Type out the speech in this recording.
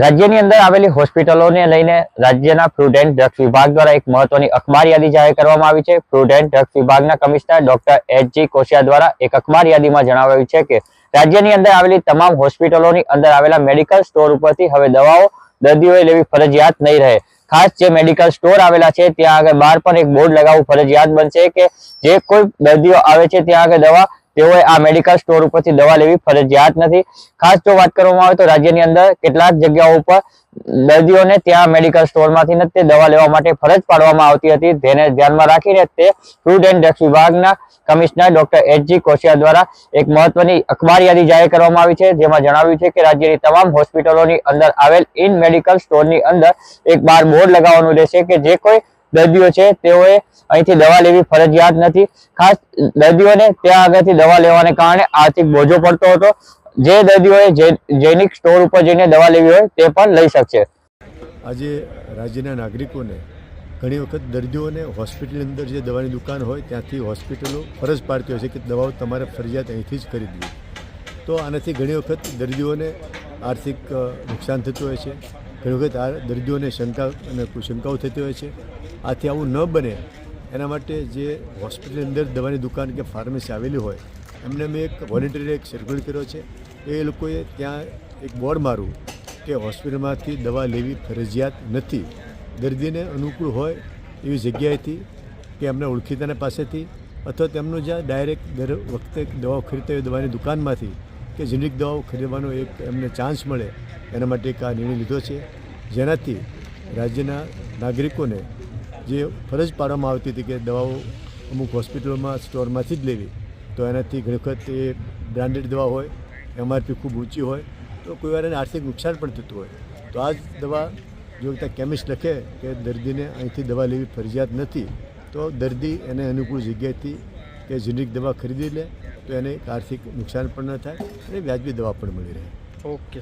રાજ્યની અંદર આવેલી હોસ્પિટલોને લઈને રાજ્યના ફૂડ એન્ડ ડ્રગ્સ વિભાગ દ્વારા એક મહત્વની અખબાર યાદી જાહેર કરવામાં આવી છે. ફૂડ એન્ડ ડ્રગ્સ વિભાગના commissioner doctor H G Koshiya દ્વારા એક અખબાર યાદીમાં જણાવાયું છે કે રાજ્યની અંદર આવેલી તમામ હોસ્પિટલોની અંદર આવેલા મેડિકલ સ્ટોર ઉપરથી હવે દવાઓ દર્દીઓએ લેવી ફરજિયાત નહીં રહે. ખાસ જે મેડિકલ સ્ટોર આવેલા છે, ત્યાં આગળ બહાર પણ એક બોર્ડ લગાવવું ફરજિયાત બનશે કે જે કોઈ દર્દીઓ આવે છે, ત્યાં આગળ દવા તેઓએ આ મેડિકલ સ્ટોર ઉપરથી દવા લેવી ફરજિયાત નથી. ખાસ જો વાત કરવામાં આવે તો રાજ્યની અંદર કેટલાક જગ્યાઓ ઉપર દર્દીઓને ત્યાં મેડિકલ સ્ટોરમાંથી નથી તે દવા લેવા માટે ફરજ પાડવામાં આવતી હતી. તેને ધ્યાનમાં રાખીને તે ફૂડ એન્ડ ડ્રગ્સ વિભાગના commissioner doctor H G Koshiya દ્વારા એક મહત્વની અખબાર યાદી જાહેર કરવામાં આવી છે. જેમાં જણાવ્યું છે કે રાજ્યની તમામ હોસ્પિટલોની અંદર આવેલ ઇન મેડિકલ સ્ટોરની અંદર એક બાર બોર્ડ લગાવવાનું રહેશે કે જે કોઈ દર્દીઓ છે, તેઓએ અહીંથી દવા લેવી ફરજિયાત નથી. ખાસ દર્દીઓને ત્યાં આગળથી દવા લેવાને કારણે આર્થિક બોજો પડતો હતો. જે દર્દીઓએ જૈનિક સ્ટોર ઉપર જઈને દવા લેવી હોય તે પણ લઈ શકશે. આજે રાજ્યના નાગરિકોને ઘણી વખત દર્દીઓને હોસ્પિટલની અંદર જે દવાની દુકાન હોય, ત્યાંથી હોસ્પિટલો ફરજ પાડતી હોય છે કે દવાઓ તમારે ફરજિયાત અહીંથી જ ખરીદવી. તો આનાથી ઘણી વખત દર્દીઓને આર્થિક નુકસાન થતું હોય છે. ઘણી વખત આ દર્દીઓને શંકા અને કુશંકાઓ થતી હોય છે. આથી આવું ન બને. એના માટે જે હોસ્પિટલની અંદર દવાની દુકાન કે ફાર્મસી આવેલી હોય, એમને મેં એક વોલેન્ટરી એક સર્ક્યુલર કર્યો છે. એ લોકોએ ત્યાં એક બોર્ડ માર્યું કે હોસ્પિટલમાંથી દવા લેવી ફરજિયાત નથી. દર્દીને અનુકૂળ હોય એવી જગ્યાએથી કે એમને ઓળખીતાના પાસેથી અથવા તેમનું જ્યાં ડાયરેક્ટ દર વખતે દવાઓ ખરીદતા હોય દવાની દુકાનમાંથી કે જેનિક દવાઓ ખરીદવાનો એક એમને ચાન્સ મળે, એના માટે એક આ નિર્ણય લીધો છે. જેનાથી રાજ્યના નાગરિકોને જે ફરજ પાડવામાં આવતી હતી કે દવાઓ અમુક હોસ્પિટલોમાં, સ્ટોરમાંથી જ લેવી. તો એનાથી ઘણી વખત એ બ્રાન્ડેડ દવા હોય, એમઆરપી ખૂબ ઊંચી હોય, તો કોઈ વાર એને આર્થિક નુકસાન પણ થતું હોય. તો આ જ દવા જો ત્યાં કેમિસ્ટ લખે કે દર્દીને અહીંથી દવા લેવી ફરજિયાત નથી, તો દર્દી એને અનુકૂળ જગ્યાએથી કે જેનરિક દવા ખરીદી લે, તો એને આર્થિક નુકસાન પણ ન થાય અને વ્યાજબી દવા પણ મળી રહે. ઓકે.